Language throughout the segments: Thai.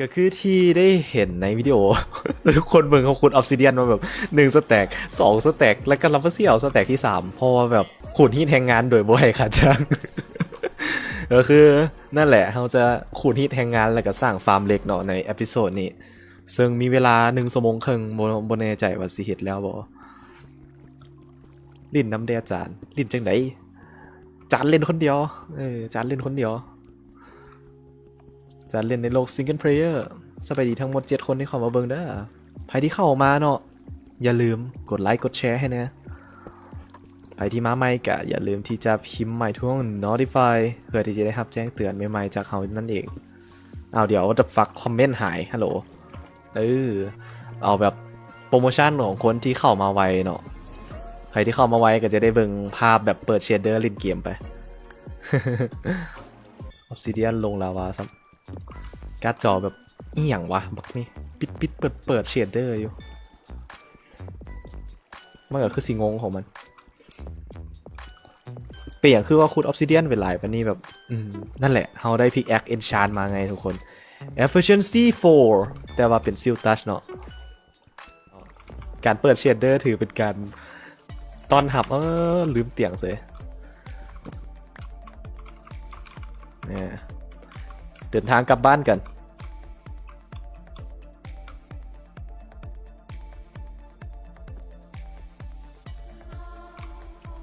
ก็คือที่ได้เห็นในวิดีโอ ทุกคนเบิ่งเขาขุดออฟซิเดียนมาแบบหนึ่งสแต็กสองสแต็กแล้วก็รับเสียวสแต็กที่สามเพราะว่าแบบขุดที่แทงงานโดยบ่ให้ขาดจ้างก็คือนั่นแหละเราจะขุดที่แทงงานแล้วก็สร้างฟาร์มเล็กเนาะในเอพิโซดนี้ ซึ่งมีเวลาหนึ่งชั่วโมงครึ่งบ่บ่แน่ใจว่าสิเฮ็ดแล้วบ่ลิ้นน้ำแดจานลิ้นจังไดจานเล่นคนเดียวเออจานเล่นคนเดียว จะเล่นในโลกซิงเกิลเพลเยอร์สบายดีทั้งหมด 7 คนที่เข้ามาเบิ่งเด้อใครที่เข้ามาเนาะอย่าลืมกดไลค์กดแชร์ให้นะใครที่มาใหม่ก็อย่าลืมที่จะพิมพ์ใหม่ท่วง notify เพื่อที่จะได้รับแจ้งเตือนใหม่ๆจากเขานั่นเองเอาเดี๋ยวจะฟักคอมเมนต์หายฮัลโหลเออเอาแบบโปรโมชั่นของคนที่เข้ามาไวเนาะใครที่เข้ามาไวก็จะได้เบิ่งภาพแบบเปิดเชดเดอร์ล่นเกมไปออฟซิเดียนลงลาวาซ้ การ์ดจอแบบเอียงวะบักนี่ปิดปิดเปิดเปิดเชดเดอร์อยู่มันก็คือสีงงของมัน เปลี่ยนคือว่าคูดออฟซิเดียนเป็นหลายวันนี้แบบ อืม นั่นแหละเราได้พิกแอคเอนชานมาไงทุกคน efficiency 4 แต่ว่าเป็นซิลตัชเนาะการเปิดเชดเดอร์ถือเป็นการตอนหับเออลืมเตียงเสียเนี่ย เดินทางกลับบ้านกัน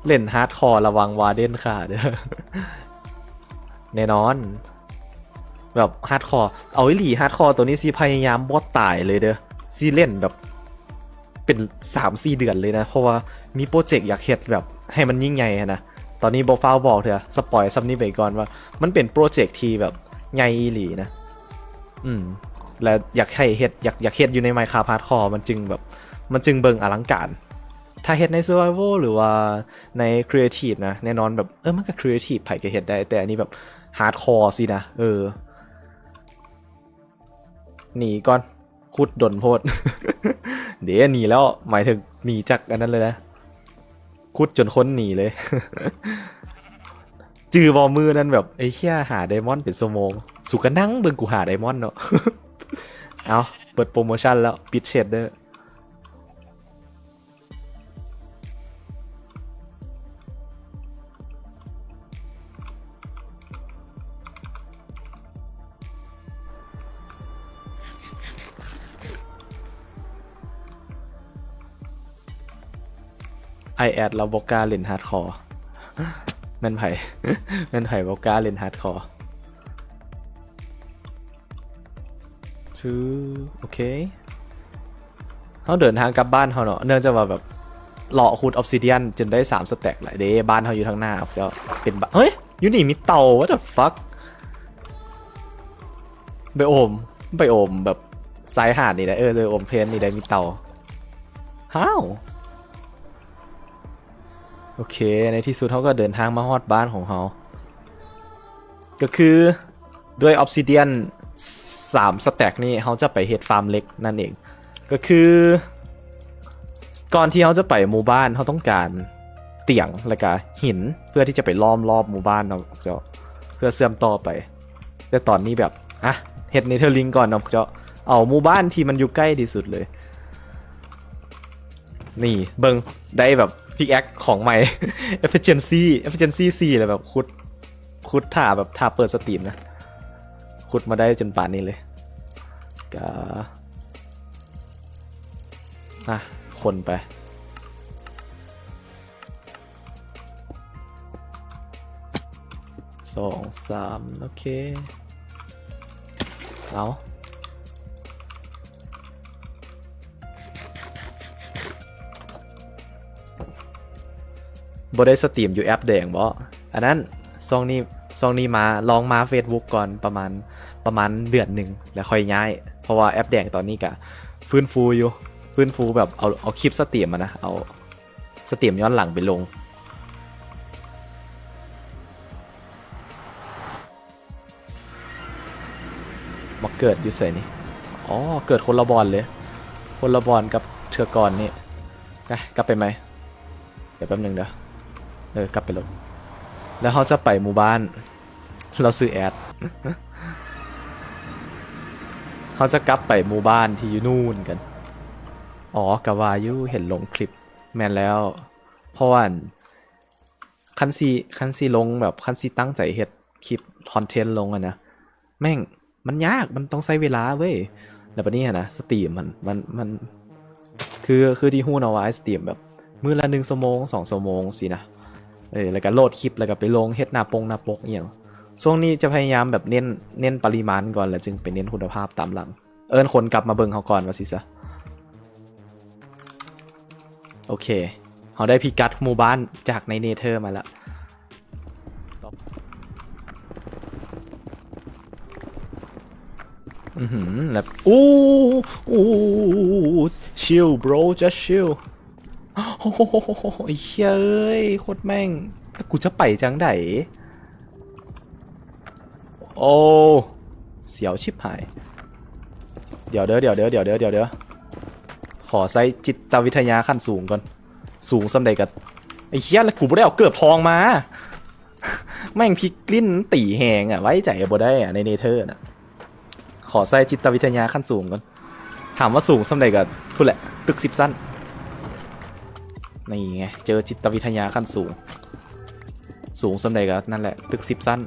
เล่นฮาร์ดคอร์ระวังวาเดนค่ะเด้อแน่นอน แบบฮาร์ดคอร์เอาไว้หลีฮาร์ดคอร์ตัวนี้ซีพยายามบอดตายเลยเด้อซีเล่นแบบเป็นสามสี่เดือนเลยนะ เพราะว่ามีโปรเจกต์อยากเฮ็ดแบบให้มันยิ่งใหญ่นะ ตอนนี้บอฟ้าบอกเถอะสปอยซัมนี้ไปก่อนว่า มันเป็นโปรเจกต์ที่แบบ ใหญ่อีหลีนะ อืม และอยากให้เฮ็ดอยากอยากเฮ็ดอยู่ในไมค์คาพาร์ดคอมันจึงแบบ มันจึงเบิ่งอลังการ ถ้าเฮ็ดใน Survival หรือว่าใน Creative นะ แน่นอนแบบเออมันก็ Creative ไผ่ก็เฮ็ดได้ แต่อันนี้แบบฮาร์ดคอร์สินะ เออ หนีก่อนคุดดนโพด เดี๋ยวหนีแล้วหมายถึงหนีจากอันนั้นเลยนะคุดจนค้นหนีเลย จือบอมือนั่นแบบไอ้เหี้ยหาไดมอนด์เป็นสมงสุกนั่งเบิ่งกูหาไดมอนด์เนาะเอาเปิดโปรโมชั่นแล้วปิดเชดเดอร์ไอแอดเราบอกกาเล่นฮาร์ดคอร์ ม่นไผ่แม่นไผ่บอกกล้าเล่นฮาร์ดคอร์ชื่อโอเคเขาเดินทางกลับบ้านเขาเนาะเนื่องจากว่าแบบหล่อคูดออฟซิเดียนจนได้สามสแต็กหลายเด้บ้านเขาอยู่ทางหน้าเจ้าเป็นบ้านเฮ้ยอยู่นี่มีเตา what the fuck ไปโอมไปโอมแบบสายหาดนี่แหละเออเลยโอมเพลนนี่ได้มีเตา how โอเค ในที่สุดเขาก็เดินทางมาฮอดบ้านของเขา ก็คือด้วยออ s ซิเดียน3สแต็กนี่เขาจะไปเฮดฟาร์มเล็กนั่นเอง ก็คือ ก่อนที่เขาจะไปหมู่บ้านเขาต้องการเตียงและก็หินเพื่อที่จะไปล้อมรอบหมู่บ้านเนาะเจ้าเพื่อเชื่อมต่อไป แต่ตอนนี้แบบอะเฮดเนเธอร์ลิงก่อนเนาะเจ้าเอาหมู่บ้านที่มันอยู่ใกล้ที่สุดเลย นี่เบิงได้แบบ พิกแอคของใหม่ efficiency efficiency 4เลยแบบคุดคุดถ่าแบบถ่าเปิดสตรีมนะ คุดมาได้จนป่านนี้เลยก็อะคนไป สองสามโอเค เอา บ่ได้สตรีมอยู่แอปแดงบ่อันนั้นซองนี้ซองนี้มาลองมา Facebook ก่อนประมาณประมาณเดือนหนึ่งแล้วค่อยย้าย เพราะว่าแอปแดงตอนนี้กะฟื้นฟูอยู่ฟื้นฟูแบบเอาเอาคลิปสตรีมมานะเอาสตรีมย้อนหลังไปลงมาเกิดอยู่ใส่นี่อ๋อเกิดคนละบอลเลย คนละบอลกับเทือกรนี่ไปกลับไปไหมเดี๋ยวแป๊บหนึงเด้อ เออกลับไปลงแล้วเขาจะไปหมู่บ้าน เราซื้อแอดเขาจะกลับไปหมู่บ้านที่อยู่นู่นกัน อ๋อกะวายุเห็นลงคลิปแมนแล้ว เพราะว่าคันซีคันซีลงแบบคันซีตั้งใจเฮ็ดคลิปคอนเทนต์ลงอะนะแม่งมันยากมันต้องใช้เวลาเว้ยแล้วปะเนี่ยนะสตรีมมันมันมันคือคือที่ฮู้นะว่าไอ้สตรีมแบบ มือละหนึ่งชั่วโมงสองชั่วโมงสินะ เออแล้วก็โหลดคลิปแล้วก็ไปลงเฮ็ดหน้าปงหน้าปกอหย่างช่วงนี้จะพยายามแบบเน้นเน้นปริมาณก่อนแล้วจึงไปเน้นคุณภาพตามหลัง เอิญคนกลับมาเบิ่งเขาก่อนว่าสิซะโอเคเขาได้พิกัดหมู่บ้านจากในเนเธอร์มาแล้วอือหือแบบอู้อู้ชิล bro just chill โอ้โหเหี้ยโคตรแม่งแล้วกูจะไปจังไดโอ้เสียวชิบหาย เดี๋ยวเด้อเดี๋ยวเด้อเดี๋ยวเด้อเดี๋ยวเด้อขอใส่จิตวิทยาขั้นสูงก่อน สูงสำเร็จกับไอ้เหี้ยแล้วกูไม่ได้เอาเกือบทองมา แม่งพิกลิ้นตีแหงอะ ไว้ใจบ่ได้อะในเนเธอร์น่ะ ขอใส่จิตวิทยาขั้นสูงก่อน ถามว่าสูงสำเร็จกับพูดแหละ ตึกสิบสั้น นี่ไง เจอจิตวิทยาขั้นสูง สูงสำเร็จกับนั่นแหละ ตึกสิบสั้น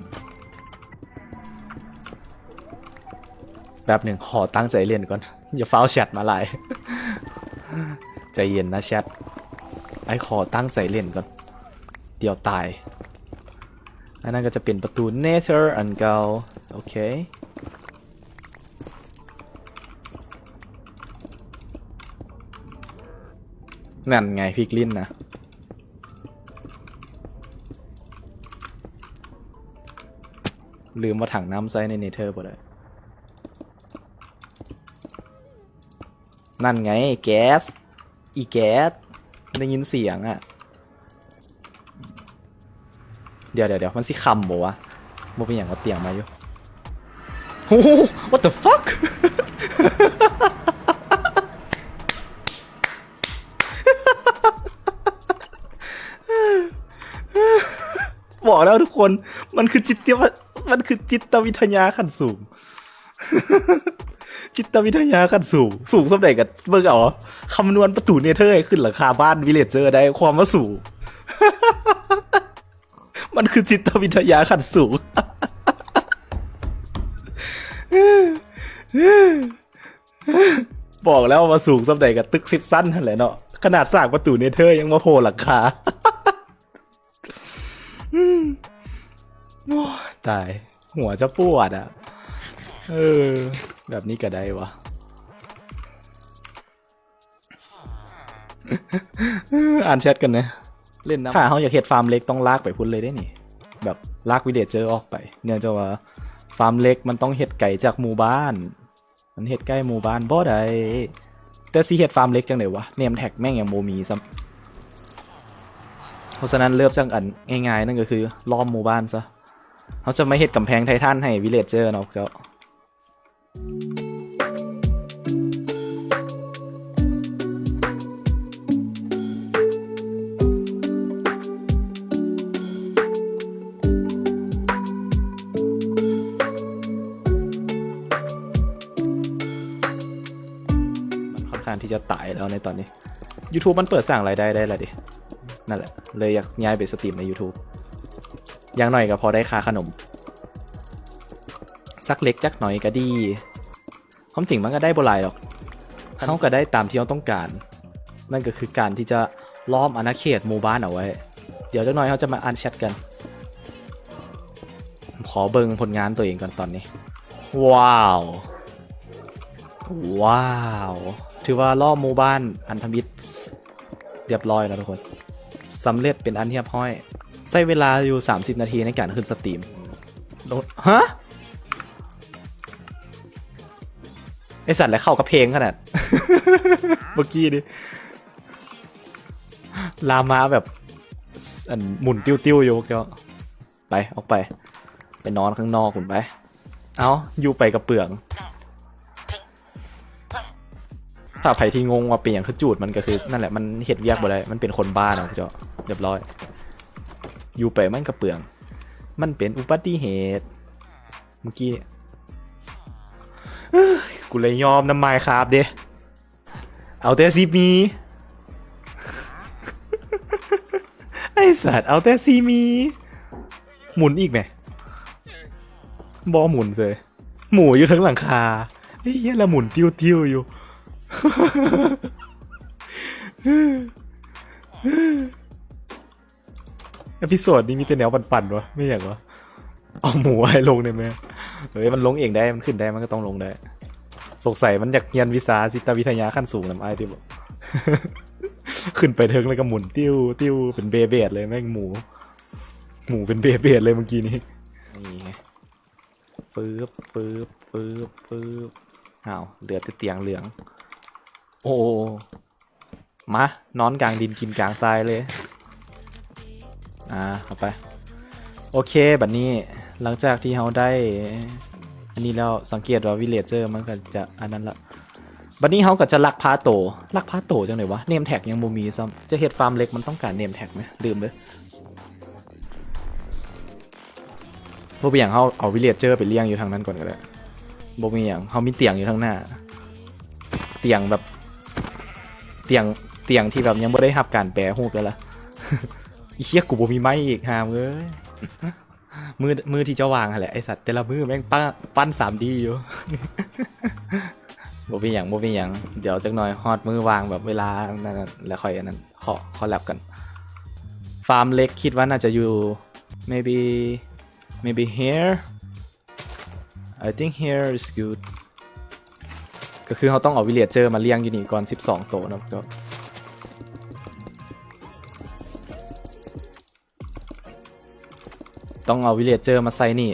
แบบหนึ่งขอตั้งใจเรียนก่อน อย่าเฝ้าแชทมาไลายใจเย็นนะแชทไอ้ขอตั้งใจเล่นก่อน เดี๋ยวตาย อันนั้นก็จะเป็นประตูเนเธอร์อันเก่าโอเค นั่นไงพิกลินนะลืมมาถังน้ำไซในเนเธอร์หมดเลยนั่นไงแก๊ส อีแก๊ส ได้ยินเสียงอะเดี๋ยวเดี๋ยวเดี๋ยวมันสิคำบอกวะบ่เป็นอย่างว่าเตียงมาอยู่โอ้โห what the fuck บอกแล้วทุกคนมันคือจิตวิมันคือจิตวิทยาขั้นสูง จิตวิทยาขั้นสูง สูงสำเร็จกับเบิ่งเอาคำนวณประตูเนเธอร์ให้ขึ้นหลังคาบ้านวิเลจเจอร์ได้ความว่าสูง มันคือจิตวิทยาขั้นสูงบอกแล้วว่าสูงสำเร็จกับตึกสิบสั้นนั่นแหละเนาะขนาดสร้างประตูเนเธอร์ยังมาโผล่หลังคา ตาย หัวจะปวดอะ เออ แบบนี้ก็ได้วะ อ่านแชทกันนะ เล่นนะถ้าเขาอยากเห็ดฟาร์มเล็กต้องลากไปพุ่นเลยได้นี่ แบบลากวิเดจเจอออกไป เนื่องจากว่าฟาร์มเล็กมันต้องเห็ดไก่จากหมู่บ้าน มันเห็ดใกล้หมู่บ้านบ่ได้แต่ซีเห็ดฟาร์มเล็กจังเลยวะ เนมแท็กแม่งยังโมมีซ้ำ เพราะฉะนั้นเลือกจังอันง่ายๆ นั่นก็คือล้อมหมู่บ้านซะเขาจะไม่เห็ดกำแพงไททันให้วิเลจเจอร์เนาะเจ้าค่อนข้างที่จะตายแล้วในตอนนี้ YouTube มันเปิดสร้างรายได้ได้และดิ นั่นแหละ เลยอยากย้ายไปสตรีมใน YouTube อย่างหน่อยก็พอได้ค่าขนม สักเล็กจักหน่อยก็ดีความจริงมันก็ได้บ่หลายหรอกเขาก็ได้ตามที่เราต้องการ นั่นก็คือการที่จะล้อมอาณาเขตหมู่บ้านเอาไว้ เดี๋ยวจักหน่อยเขาจะมาอ่านแชทกัน ขอเบิงผลงานตัวเองก่อนตอนนี้ ว้าว ว้าว ถือว่าล่อหมู่บ้านอันธมิตรเรียบร้อยแล้วทุกคน สำเร็จเป็นอันเรียบร้อย ใช้เวลาอยู่ 30 นาทีในการขึ้นสตรีมลงฮะ ไอสัตว์แล้วเข้ากับเพลงขนาด เมื่อกี้ดิลามาแบบอันหมุนติ้วๆอยู่พวกเจ้า ไป ออกไป ไปนอนข้างนอกคุณไป เอาอยู่ไปกับเปลือง ถ้าไผที่งงว่าเป็นอย่างคือจูดมันก็คือนั่นแหละมันเห็ดเวียกบ่ได้มันเป็นคนบ้าเนาะเจ้าเรียบร้อย อยู่ไปมันกระเปลือง มันเป็นอุบัติเหตุ เมื่อกี้เอ้ยกูเลยยอมน้ำไม้ครับเด้เอาแต่ซีมี ไอสัตว์เอาแต่ซีมี หมุนอีกไหมบอหมุนเลย หมูอยู่ทั้งหลังคาไอ้เหี้ยละหมุนติ้วติ้วๆอยู่ เอพิโซดนี้มีแต่แนวปั่นๆวะไม่อย่างวะเอาหมูไว้ลงได้ไหมเฮ้ยมันลงเองได้มันขึ้นได้มันก็ต้องลงได้ สงสัยมันอยากเรียนวิสาจิตวิทยาขั้นสูงนำไอ้ที่บอกขึ้นไปเทิงแล้วก็หมุนติ้วติ้วเป็นเบเบดเลยแม่งหมู หมูเป็นเบเบดเลยเมื่อกี้นี้นี่ไงปึ๊บปึ๊บปึ๊บปึ๊บอ้าวเหลือแต่เตียงเหลือง โอ้มานอนกลางดินกินกลางทรายเลย อ่าเอาไป โอเคบัดนี้หลังจากที่เราได้ อันนี้แล้วสังเกตว่าวิเลเจอร์มันก็จะอันนั้นละบัดนี้เขาก็จะลักพาโตลักพาโตจังไหนวะเนมแท็กยังบ่มีซ้ำจะเฮ็ดฟาร์มเล็กมันต้องการเนมแท็กไหมลืมเลยบ่มียงเขาเอาวิเลเจอร์ไปเลี้ยงอยู่ทางนั้นก่อนก็ได้บ่มีอย่างเขามีเตียงอยู่ทางหน้า เตียงแบบ เตียงเตียงที่แบบยังไม่ได้รับการแปรรูปแล้วล่ะอีเคียกูบ่มีไม้อีกหามเอ้ยมือมือที่เจ้าวางแหละไอสัตว์แต่ละมือแม่งปั้นปั้นสามดีอยู่บ่เป็นหยังบ่เป็นหยังเดี๋ยวจักหน่อยฮอดมือวางแบบเวลานั้นน่ะแล้วค่อยอันนั้นขอขอแลบกัน ฟาร์มเล็กคิดว่าน่าจะอยู่ maybe maybe here I think here is good ก็คือเขาต้องเอาวิเลเจอร์มาเลี้ยงอยู่นี่ก่อน12โตวนะก็ต้องเอาวิเลเจอร์มาใส่นี่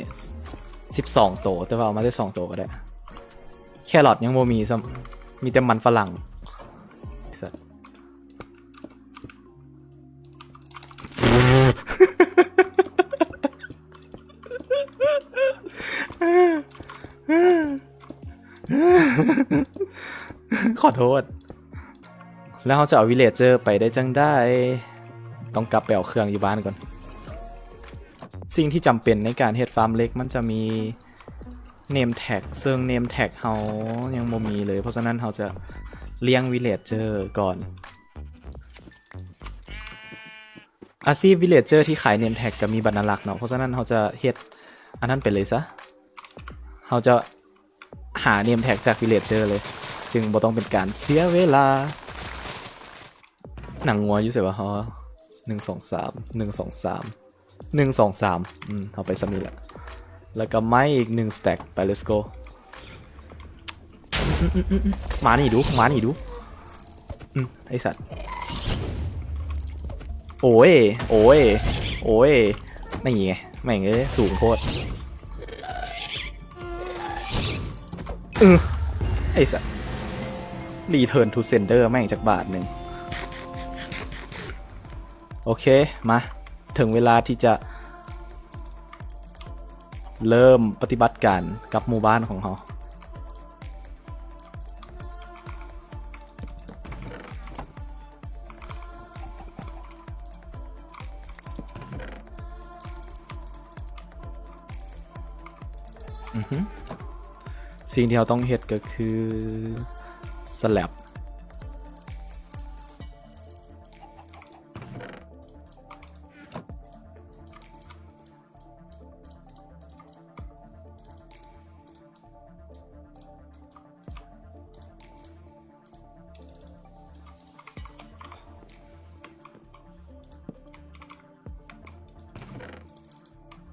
12โตวแต่ว่าเอามาได้2โตวก็ได้ แครอทยังโมมีซ้ำมีแต่มันฝรั่ง โทษ แล้วเขาจะเอาวิเลจเจอร์ไปได้จังได้ ต้องกลับไปเอาเครื่องอยู่บ้านก่อน สิ่งที่จำเป็นในการเฮ็ดฟาร์มเล็กมันจะมีเนมแท็กซึ่งเนมแท็กเขายังบ่มีเลย เพราะฉะนั้นเขาจะเลี้ยงวิเลจเจอร์ก่อน อาชีพวิเลจเจอร์ที่ขายเนมแท็กก็มีบรรลักษ์เนาะ เพราะฉะนั้นเขาจะเฮ็ดอันนั้นไปเลยซะเขาจะหาเนมแท็กจากวิเลจเจอร์เลย จึงบ่ต้องเป็นการเสียเวลา หนังงัวอยู่เสียวะฮะหนึ่งสองสามหนึ่งสองสามหนึ่งสองสามอืมเอาไปสำนีแหละ แล้วก็ไม้อีกหนึ่งสแต็กไป let's go อืมอืมอืมอืมมานี่ดูมาหนีดูอืมไอสัตว์ โอ้ย โอ้ย โอ้ยนี่ไงแม่งเอ้ยสูงโคตรอือไอสัตว์ รีเทิร์นทูเซนเดอร์แม่งจากบาทหนึ่งโอเค มา ถึงเวลาที่จะ เริ่มปฏิบัติการกับหมู่บ้านของเขาสิ่งที่เราต้องเฮ็ดก็คือ สลับ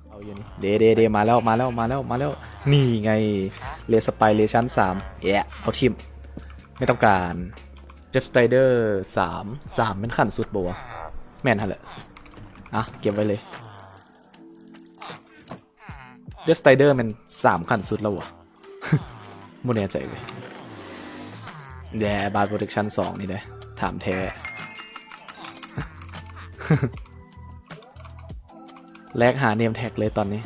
เอาอยู่นี่เดเดเดมาแล้วมาแล้วมาแล้วมาแล้ว นี่ไงเลสไปเลชั่นสามแย่เอาทิม ไม่ต้องการเดฟสไตเดอร์สามสามเป็นขั้นสุดบัวแม่นฮะแหละอะเก็บไว้เลยเดฟสไตเดอร์มันสามขั้นสุดแล้ววะไม่แน่ใจเลยแย่บาร์โปรเทคชั่นสองนี่ได้ถามแท้แลกหาเนมแท็กเลยตอนนี้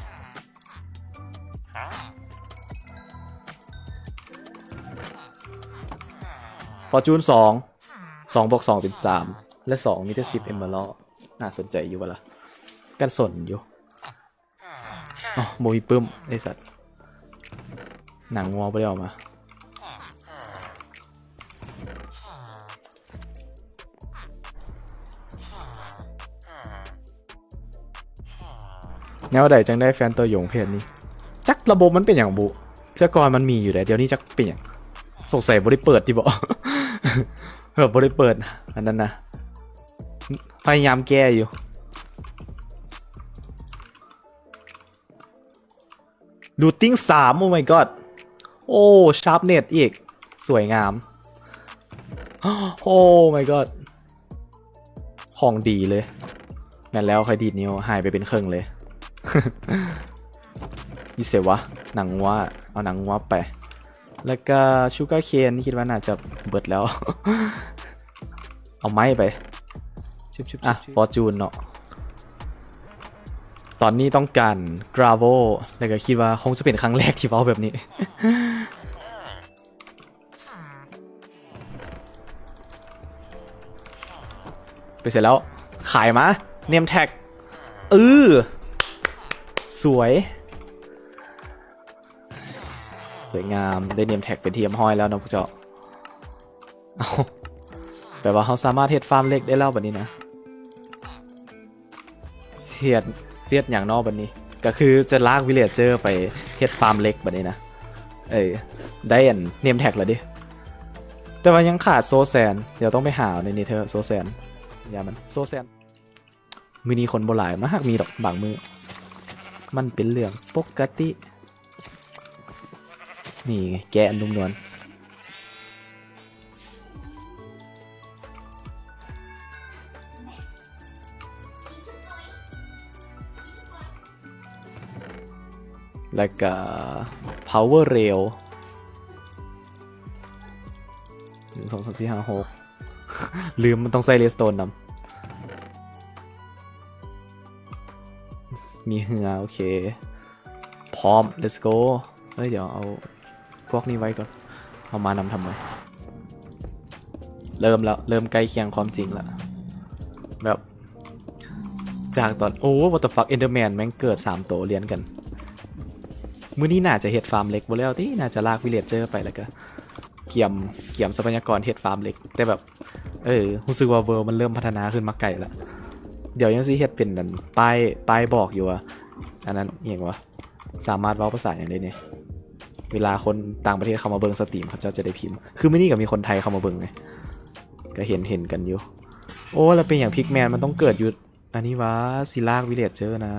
พอจูนสองสองบวกสองเป็นสามและสองมีได้สิบเอมเบอร์น่าสนใจอยู่วะล่ะกันสนอยู่อ๋อโมมีปื้มไอสัตว์หนังงอไปได้ออกมาแนวใดจังได้แฟนตัวหยงเพจนี้ จักระบบมันเป็นอย่างบุเสื้อกรมันมีอยู่แต่เดี๋ยวนี้จักเปลี่ยนสงสัยบริเปิดที่บอ แบบบริเปิดอันนั้นนะพยายามแก้อยู่ ดูติ้งสามโอ้ my god โอ้ ชาร์ปเน็ตอีก สวยงาม โอ้ my god ของดีเลยแม่นแล้วใครดีดนิ้วหายไปเป็นครึ่งเลยยี่เสวะหนังว่าเอาหนังว่าไป แล้วก็ชูการ์เคนคิดว่าน่าจะเบิดแล้ว เอาไม้ไปชุบชุบอะฟอร์จูนเนาะตอนนี้ต้องการกราโวแล้วก็คิดว่าคงจะเป็นครั้งแรกที่เว้าแบบนี้ ไปเสร็จแล้ว ขายมา เนมแท็กเออสวยส วยงามได้เนมแท็กเป็นเทียมห้อยแล้วนะพวกเจ้าเอาแปลว่าเขาสามารถเฮ็ดฟาร์มเล็กได้แล้วแบบนี้นะเสียดเสียดอย่างนอกแบบนี้ ก็คือจะลากวิเลจเจอร์ไปเฮ็ดฟาร์มเล็กแบบนี้นะเออได้อันเนมแท็กแล้วดิแต่ว่ายังขาดโซแซน เดี๋ยวต้องไปหาในนี้เธอโซแซนอย่ามันโซแซนมือนีคนโบหลายมากมีดอกบางมือ มันเป็นเรื่องปกติ นี่ไงแกะอันนุ่มนวลแล้วก็ power rail หนึ่งสองสามสี่ห้าหกลืมมันต้องใส่เลสโตนนำมีเหือโอเค พร้อม let's go เฮ้ย เดี๋ยวเอา พวกนี้ไว้ก่อน เอามานำทำไม เริ่มแล้ว เริ่มใกล้เคียงความจริงแล้วแบบ จากตอน โอ้ what the fuck enderman แม่งเกิด 3 โตวเรียนกัน มื้อนี้น่าจะเฮ็ดฟาร์มเล็กบ่แล้วที่น่าจะลากวิเลจเจอร์ไปแล้วก็ เกี่ยม เกี่ยมทรัพยากรเฮ็ดฟาร์มเล็ก แต่แบบ เออรู้สึกว่าเวิร์มันเริ่มพัฒนาขึ้นมาไกลล้วเดี๋ยวยังสิเฮ็ดเป็นนั่นป้าย ป้ายบอกอยู่ว่าอันนั้นอหย่างวะสามารถเว้าภาษาอย่างได้เนี่ย เวลาคนต่างประเทศเข้ามาเบิงสตรีมเขาเจ้าจะได้พิมพ์ คือไมื้อนี้ก็มีคนไทยเข้ามาเบิงไง ก็เห็นเห็นกันอยู่ โอ้แล้วเป็นอย่างพิกแมนมันต้องเกิดอยู่ อันนี้วะศิลากวิเลจเจอร์นะ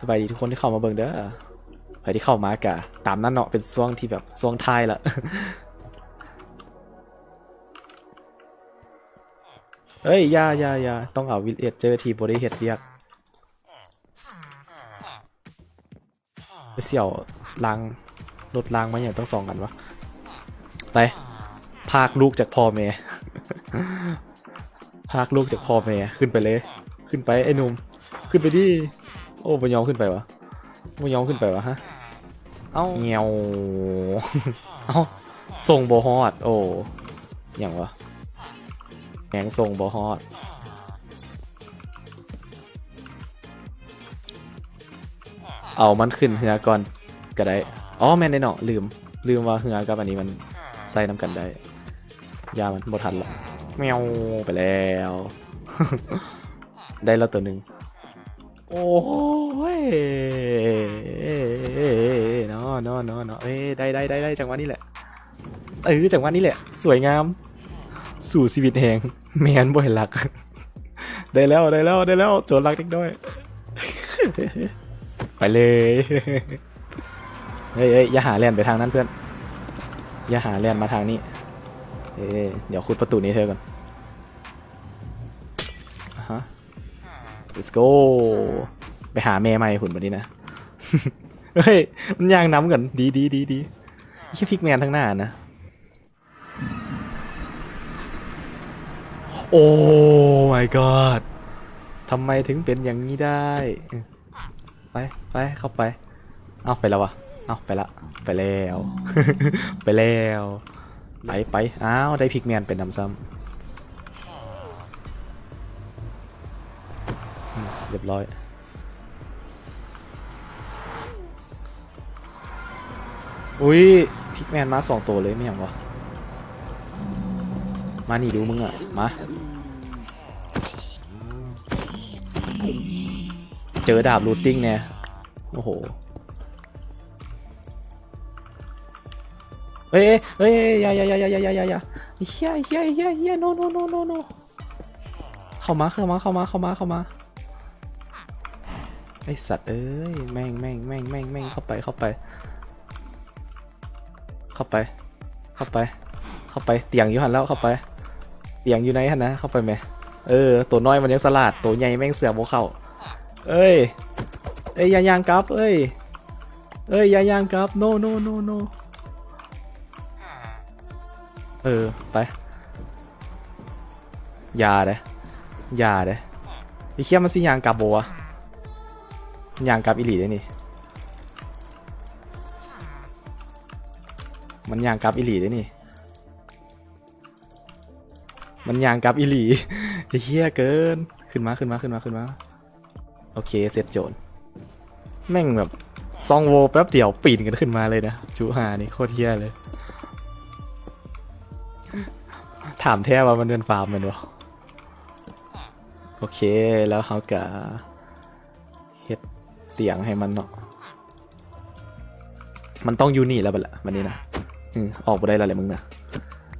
สบายดีทุกคนที่เข้ามาเบิงเด้อใครที่เข้ามากะตามนั่นเนาะเป็นช่วงที่แบบช่วงท้ายละเฮ้ยยายายาต้องเอาวิเอจเจอร์ทีบริเฮดเรียกไป เสี่ยวล้างรถล้างมาอย่างต้องสองกันวะไปพากลูกจากพ่อแม่พากลูกจากพ่อแม่ขึ้นไปเลย ขึ้นไปไอ้หนุ่มขึ้นไปดิโอ้ไม่ยอมขึ้นไปวะไม่ยอมขึ้นไปวะฮะเอ้าเงียวเอ้าส่งโบฮอด โอ้อย่างวะแหงส่งโบฮอด เอามันขึ้นเหือก่อนก็ได้อ๋อแม่นได้เนาะลืม ลืมว่าเหือกับอันนี้มันใส่น้ำกันได้ยามันบ่ทันละแมวไปแล้ว ได้แล้วตัวหนึ่งโอ้ยเนาะเนาะเนาะเนาะเอ้ยได้ได้ได้ได้จังหวะนี้แหละเออจังหวะนี้แหละ สวยงาม สู่ชีวิตแหงแมนบ่เห็นรัก ได้แล้วได้แล้วได้แล้วโจรรักเด็กด้อย ไปเลยเฮ้ยเฮ้ยอย่าหาแลนไปทางนั้นเพื่อนอย่าหาแลนมาทางนี้เอ้ยเดี๋ยวขุดประตูนี้เธอก่อนฮะ let's go ไปหาแม่ใหม่หุ่นวันนี้นะ เฮ้ย มันยางน้ำกันดีดีดีดีแค่พิกแมนทั้งหน้านะ โอ้ my god ทำไมถึงเป็นอย่างนี้ได้ ไปไปเข้าไป เอาไปแล้ววะเอาไปละ ไปแล้ว ไปแล้ว ไปไปอ้าวได้พิกแมนเป็นน้ำซ้ำเรียบร้อยอุ้ยพิกแมนมาสองตัวเลยไม่อย่างวะมานี่ดูมึงอะมา เจอดาบรูทติ้งเนี่ย โอ้โห เฮ้ยเฮ้ยยายายายายายายาเฮียเฮียเฮียเฮียโนโนโนโนโนเข้ามาเข้ามาเข้ามาเข้ามาเข้ามาไอสัตว์าอ้ยแม่งแม่งแม่งแม่งแม่งเข้าไปเข้าไป เข้าไป เข้าไป เข้าไปเตียงอยู่หันแล้วเข้าไปเตียงอยู่ไหนหันนะเข้าไปไหมเออตัวน้อยมันยังสลัดตัวใหญ่แม่งเสือโมเข่า เอ้ยเอ้ยอยายางกลับเอ้ยเอ้ยอยายางกลับ no no no no เออ ไปอยาเด้อยาเด้ไอ้เคี้ยมันสิยางกลับบัวยางกลับอีหลีได้นี่ มันยางกลับอีหลีได้นี่ มันยางกลับอีหลีไอ้เหี้ยเกิน ขึ้นมาขึ้นมาขึ้นมาขึ้นมา โอเคเสร็จโจรแม่งแบบซองโวแป๊บเดียวปีนกันขึ้นมาเลยนะจูหานี่โคตรเฮี้ยเลย ถามแท้ว่ามันเป็นฟาร์มมันวะโอเคแล้วเขากะเฮ็ดเตียงให้มันเนาะมันต้องอยู่นี่แล้วบัดละวันนี้นะอืมออกไปได้แล้วแหละมึงนะ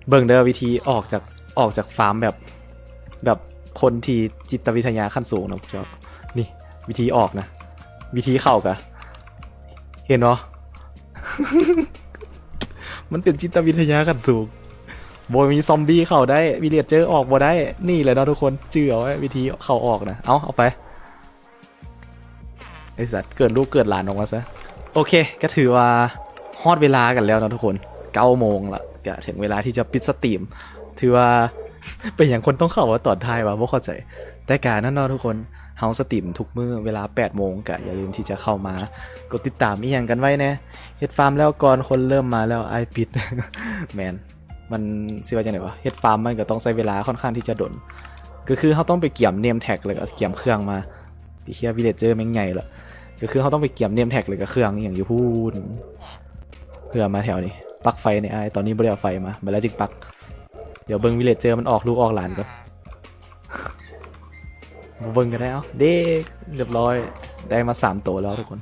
เบิ่งเด้อวิธีออกจากออกจากฟาร์มแบบ แบบคนที่จิตวิทยาขั้นสูงนะพวกเจ้า วิธีออกนะ วิธีเข้ากะเห็นเนาะมันเป็นจิตวิทยาขั้นสูงโบมีซอมบี้เข้าได้วิเลจเจอออกบ่ได้ นี่เลยเนาะทุกคนเจือไว้วิธีเข้าออกนะ เอาเอาไปไอสัตว์เกิดลูกเกิดหลานออกมาซะ โอเค ก็ถือว่าฮอดเวลากันแล้วนะทุกคนเก้าโมงละก็ถึงเวลาที่จะปิดสตรีม ถือว่าเป็นอย่างคนต้องเข้าว่าตอนท้ายวะบ่เข้าใจ แต่การนั่นเนาะทุกคน เฮาสตรีมทุกมือเวลา8โมงก็อย่าลืมที่จะเข้ามากดติดตามอีหยังกันไว้นะเฮ็ดฟาร์มแล้วก่อนคนเริ่มมาแล้วไอปิดแมนมันสิว่าจังไดวะเฮ็ดฟาร์มมันก็ต้องใช้เวลาค่อนข้างที่จะดนก็คือเขาต้องไปเกี่ยมเนมแท็กเลยก็เกี่ยมเครื่องมาที่เคียวิเลเจอร์แม่งใหญ่ละก็คือเขาต้องไปเกี่ยมเนมแท็กเลยกับเครื่องอย่างอยู่พูนเพื่อมาแถวนี้ปักไฟในไอตอนนี้บริเอาไฟมามาแล้วจึงปัก เดี๋ยวเบิ้งวิเลเจอร์มันออกลูกออกหลานก่อน มาเบิ้งกันได้เอ้าเด็กเรียบร้อย ได้มาสามตัวแล้วทุกคน